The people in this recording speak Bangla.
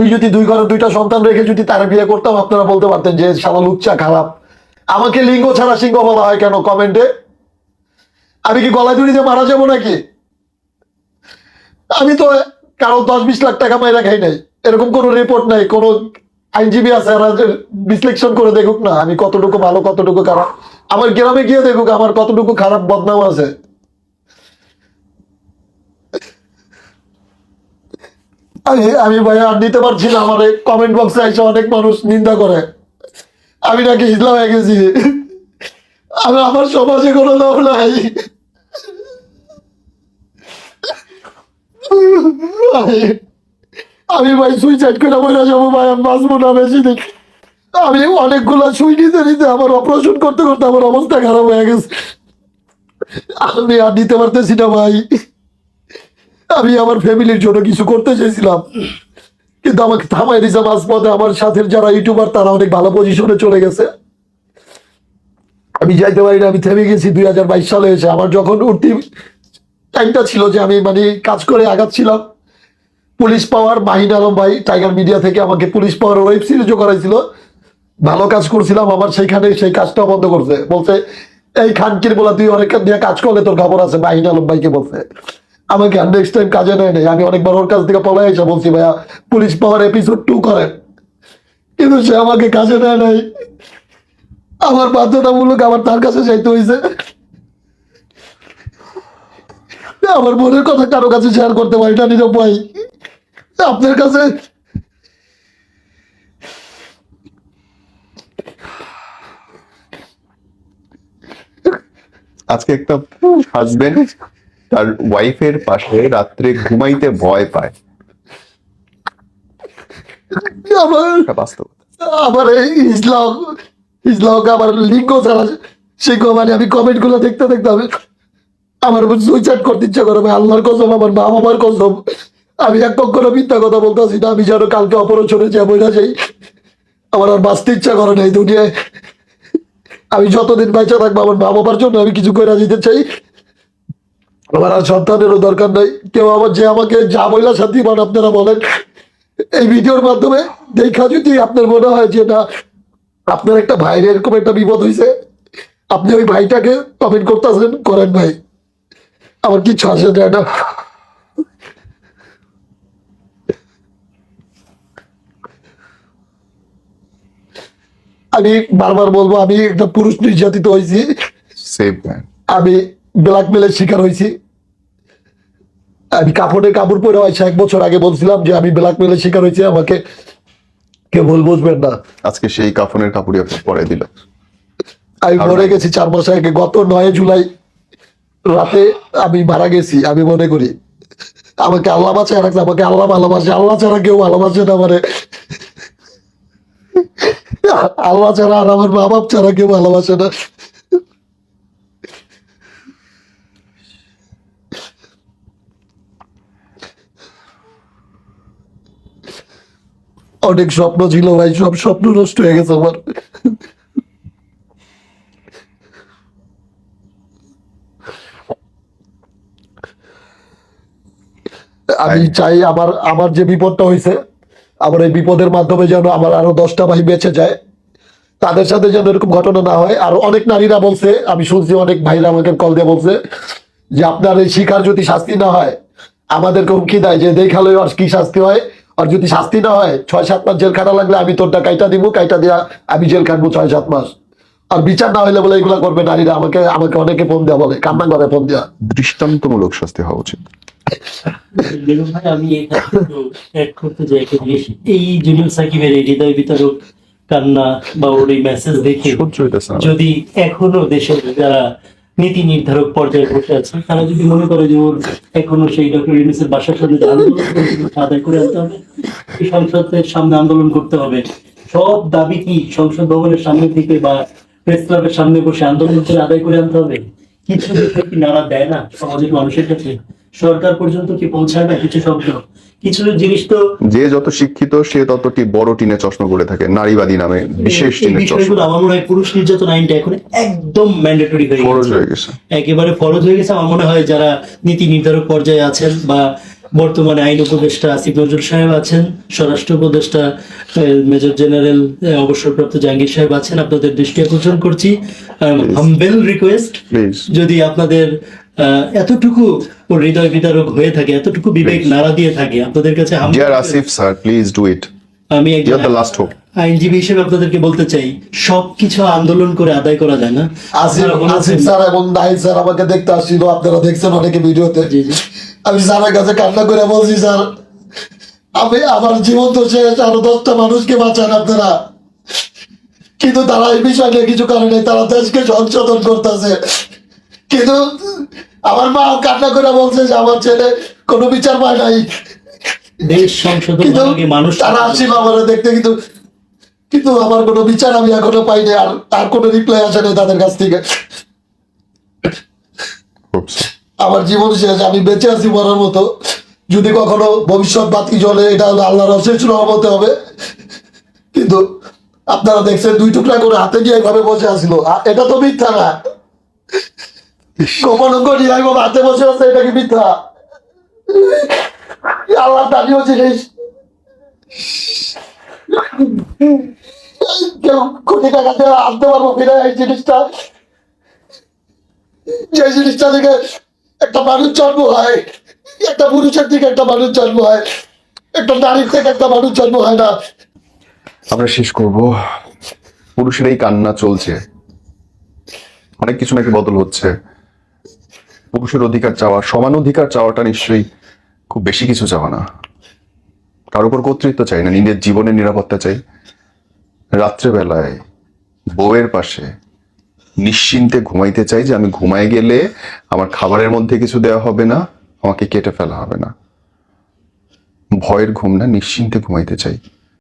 আমি যদি দুই ঘরে দুইটা সন্তান রেখে যদি তারা বিয়ে করতাম, আপনারা বলতে পারতেন যে শালা লুচ্চা, খারাপ। আমাকে লিঙ্গ ছাড়া সিংহ বলা হয় কেন কমেন্টে? আমি কি গলায় দড়িতে মারা যাব নাকি? আমি তো কারও দশ বিশ লাখ টাকা মাইরা খাই নাই। এরকম কোনো রিপোর্ট নাই, কোনো আইনজীবী আছে বিশ্লেষণ করে দেখুক না, আমি কতটুকু ভালো, কতটুকু খারাপ। আমার গ্রামে গিয়ে দেখুক, আমার কতটুকু খারাপ বদনাম আছে। আমি আমি ভাই, আর নিতে পারছি না আমার। কমেন্ট বক্সে এসে অনেক মানুষ নিন্দা করে। আমি নাকি ইসলাম হয়ে গেছি। আমি আমার সমাজে কোনো লোক নাই। আমি ভাই সুইসাইড করে বলে যাব ভাই আমি বাঁচবো না বেশি দিন। আমি অনেকগুলো সুই নিতে নিতে আমার অপারেশন করতে করতে আমার অবস্থা খারাপ হয়ে গেছে। আমি আর নিতে পারতেছি না ভাই। আমি আমার ফ্যামিলির জন্য কিছু করতে চাইছিলাম কিন্তু আমাকে থামাই দিয়েছে মাঝপথে আমার সাথে যারা ইউটিউবার, তারা অনেক ভালো পজিশনে চলে গেছে। আমি যাইতে পারি না আমি থেমে গেছি দুই হাজার বাইশ সালে এসে। আমার যখন উঠতি, টাইমটা ছিল যে আমি মানে কাজ করে আগাচ্ছিলাম। পুলিশ পাওয়ার মাহিন আলম ভাই, টাইগার মিডিয়া থেকে আমাকে পুলিশ পাওয়ার ওয়েব সিরিজও করাইছিল। ভালো কাজ করছিলাম, আমার সেইখানে সেই কাজটা বন্ধ করছে। বলছে, এই খানকির বলা তুই অনেক দিয়ে কাজ করলে তোর খবর আছে মাহিন আলম ভাইকে বলছে। আমাকে আর নেক্সট টাইম কাজে নেয় নাই? আমি অনেকবার ওর কাছ থেকে পলাই এসে বলছি, ভাইয়া পুলিশ পাওয়ার এপিসোড টু করেন কিন্তু সে আমাকে কাজে নেয় নাই। আমার বাধ্যতামূলক আমার তার কাছে যাইতে হয়েছে আমার মনের কথা কারও কাছে শেয়ার করতে পারি না নিরব ভাই আপনার কাছে? আজকে একটা হাজবেন্ড তার ওয়াইফের পাশে রাত্রে ঘুমাইতে ভয় পায়। আমার আমার ইসলাম ইসলামকে আমার লিঙ্গ ছাড়া সেই মানে আমি কমেন্টগুলো দেখতে দেখতে আমি আমার সুইসাইড করতে ইচ্ছা করে। ভাই আল্লাহর কসম আমার মা বাবার কসম আমি এক কখনো মিথ্যা কথা বলতেছি না। আমি যেন কালকে অপারেশনে যাব না যাই আমার আর বাঁচতে ইচ্ছা করে না এই দুনিয়ায়। আমি যতদিন বেঁচে থাকব আমার মা বাবার জন্য আমি কিছু করে দিতে চাই। আমার আর সন্তানেরও দরকার নাই। কেউ আমার যে আমাকে যা বইলা সাথী মান আপনারা বলেন এই ভিডিওর মাধ্যমে দেখা যদি আপনার মনে হয় যে না আপনার একটা ভাইয়ের এরকম একটা বিপদ হয়েছে আপনি ওই ভাইটাকে কমেন্ট করতেছেন করেন ভাই। আমার কিচ্ছু আসে না আমি বারবার বলব আমি একটা পুরুষ নির্যাতিত হয়েছি আমি ব্ল্যাকমেলের শিকার হয়েছি। আমি কাপড়ে কাপড় পরে হয়েছে এক বছর আগে বলছিলাম যে আমি ব্ল্যাকমেলের শিকার হয়েছি আমাকে কেউ ভুল বুঝবেন না। আজকে সেই কাফনের কাপড়ই আপনি পরে দিল আমি মরে গেছি চার মাস আগে গত নয় জুলাই রাতে আমি মারা গেছি আমি মনে করি। আমাকে আল্লাহ বাঁচায় রাখছে আমাকে আল্লাহ ভালোবাসে। আল্লাহ ছাড়া কেউ ভালোবাসে না মানে আল্লাহ ছাড়া আর আমার মা বাপ ছাড়া কেউ ভালোবাসে না। অনেক স্বপ্ন ছিল ভাই, সব স্বপ্ন নষ্ট হয়ে গেছে আমার। আমি চাই আমার আমার যে বিপদটা হয়েছে, আমার এই বিপদের মাধ্যমে যেন আমার আরও দশটা ভাই বেঁচে যায়। তাদের সাথে যেন এরকম ঘটনা না হয়। আর অনেক নারীরা বলছে, আমি শুনছি অনেক ভাইরা আমাকে কল দিয়ে বলছে, যে আপনার এই শিকার যদি শাস্তি না হয়, আমাদেরকে হুমকি দেয়, যে দেখালে আর কি শাস্তি হয়? আর যদি শাস্তি না হয় ছয় সাত মাস জেল খাটা লাগলে আমি তোরটা কাইটা দিব কাইটা দিয়া আমি জেল কাটবো ছয় সাত মাস। আর বিচার না হইলে বলে এগুলা করবে নারীরা আমাকে আমাকে অনেকে ফোন দেওয়া বলে কান্না করে ফোন দেওয়া দৃষ্টান্তমূলক শাস্তি হওয়া উচিত। ভাই আমি করতে এই জুনিয়র সাকিবের এই হৃদয় বিতরক কান্না বা ওর এই মেসেজ দেখে যদি এখনও দেশের যারা নীতি নির্ধারক পর্যায়ে বসে আছে। তারা যদি মনে করে যে ওর এখনও সেই ডক্টর ইউনুসের বাসার তা আদায় করে আনতে হবে। সংসদের সামনে আন্দোলন করতে হবে। সব দাবি কি সংসদ ভবনের সামনে থেকে বা প্রেস ক্লাবের সামনে বসে আন্দোলন করে আদায় করে আনতে হবে? কিছু কি নাড়া দেয় না? সমাজের মানুষের কাছে? সরকার পর্যন্ত কি পৌঁছায় না কিছু শব্দ? কিছু জিনিস তো যে যত শিক্ষিত সে ততটি বড় টিনে চশমা করে থাকে নারীবাদী নামে বিশেষ টিনের চশমা। আমার মনে হয় পুরুষ নির্যাতন আইনটা এখন একদম ম্যান্ডেটরি হয়ে গেছে। একেবারে ফরজ হয়ে গেছে। আমার মনে হয় যারা নীতি নির্ধারক পর্যায়ে আছেন বা বর্তমানে আইন উপদেষ্টা আসিফ নজরুল সাহেব আছেন স্বরাষ্ট্র উপদেষ্টা মেজর জেনারেল অবসরপ্রাপ্ত জাহাঙ্গীর সাহেব আছেন আপনাদের দৃষ্টি আকর্ষণ করছি। হাম্বেল রিকোয়েস্ট যদি আপনাদের এতটুকু হৃদয় বিদারক হয়ে থাকে এতটুকু বিবেক নাড়া দিয়ে থাকে আপনাদের কাছে dear Asif sir please do it আমি একজন লাস্ট হোপ আইনজীবী হিসেবে আপনাদেরকে বলতে চাই সবকিছু আন্দোলন করে আদায় করা যায় না। আসিফ আপনারা বলেছেন- আসিফ স্যার এবং নাহিদ স্যার আমাকে দেখতে আসছিল আপনারা দেখছেন অনেকে ভিডিওতে। আমি স্যারের কাছে কান্না করে বলছি স্যার আমি আমার জীবন তো শেষ আরও দশটা মানুষকে বাঁচান আপনারা। কিন্তু তারা এই বিষয় নিয়ে কিছু কারণে তারা দেশকে সংশোধন করতেছে। কিন্তু আমার মা কান্না করে বলছে যে আমার ছেলে কোনো বিচার পায় নাই। দেশ সংশোধন মানুষ তারা আসিল আমার দেখতে কিন্তু কিন্তু আমার কোনো বিচার আমি এখনও পাইনি আর আর কোনো রিপ্লাই আসে নাই তাদের কাছ থেকে। আমার জীবন শেষ আমি বেঁচে আছি মরার মতো। যদি কখনো ভবিষ্যৎ বাতি জ্বলে এটা হলো আল্লাহর অশেষ রহমতে হবে। কিন্তু আপনারা দেখছেন দুই টুকরা করে হাতে নিয়ে এইভাবে বসে আসিল এটা তো মিথ্যা না। গোপন অঙ্গ নিয়ে এইভাবে হাতে বসে আছে, এটা কি মিথ্যা? আল্লাহ দাঁড়িয়েও জিনিস কেউ কোটি টাকা দিয়ে আনতে পারব কিনা এই জিনিসটা? যে জিনিসটা থেকে একটা মানুষ জন্ম হয়, একটা পুরুষের থেকে একটা মানুষ জন্ম হয়, একটা নারীর থেকে একটা মানুষ জন্ম হয় না। আমরা শেষ করব। পুরুষের এই কান্না চলছে। অনেক কিছু নাকি বদল হচ্ছে। পুরুষের অধিকার চাওয়া, সমান অধিকার চাওয়াটা নিশ্চয়ই খুব বেশি কিছু চাওয়া না। কারোর উপর কর্তৃত্ব চাই না, নিজের জীবনের নিরাপত্তা চাই। রাত্রেবেলায় বউয়ের পাশে নিশ্চিন্তে ঘুমাইতে চাই যে আমি ঘুমায় গেলে আমার খাবারের মধ্যে কিছু দেওয়া হবে না, আমাকে কেটে ফেলা হবে না। ভয়ের ঘুম না, নিশ্চিন্তে ঘুমাইতে চাই।